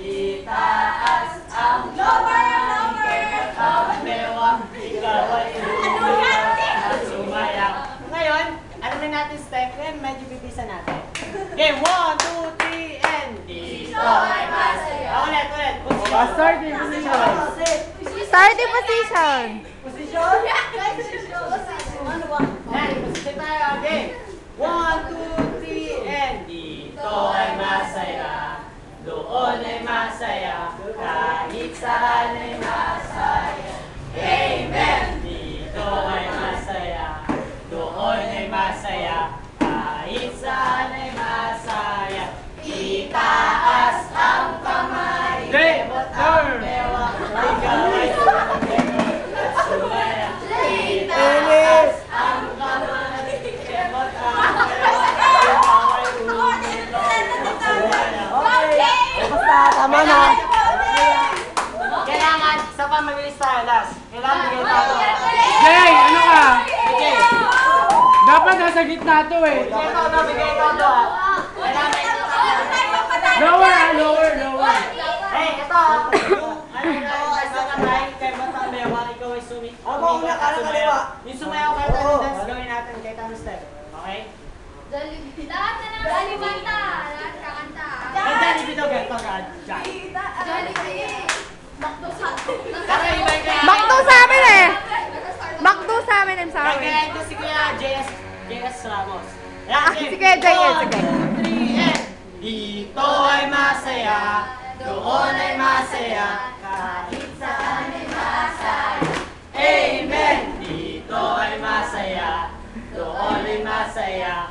Itaas ang lover, lover. Ikaw ang mewang, ikaw ay lumayak at. Ngayon, alam na natin step yan, medyo bibisa natin. Okay, one, two, three, and... Dito ay masaya. Ulit, ulit. Oh, starting position. Starting position. Kailangan, sa mabilis tayo, last. Kailangan bigay tayo. Jay, ano ka? Okay. Dapat nasa gitna to eh. Bigay ito, no? Bigay ah. Kailangan may Lower ah, lower, lower. Hey, ito. Yung, ano na, yung ikaw ay sumi. Ako, una ka, sumayaw. kaliwa. Yung sumayaw kayo, Oo. tayo dance, gawin natin kay Tano Step. Okay? Lahat na naman kumanta. Lahat kakanta. Hey, Dan, ibitaw ka. Ka. Jollibee. Makdo sa... Kaya iba yung kaya. Makdo sa amin eh. Makdo sa sa Kaya ito si Kuya JS, JS Ramos. Ah, si Kuya JS, and Dito ay masaya, doon ay masaya, kahit saan ay masaya. Amen! Dito ay masaya, doon ay masaya,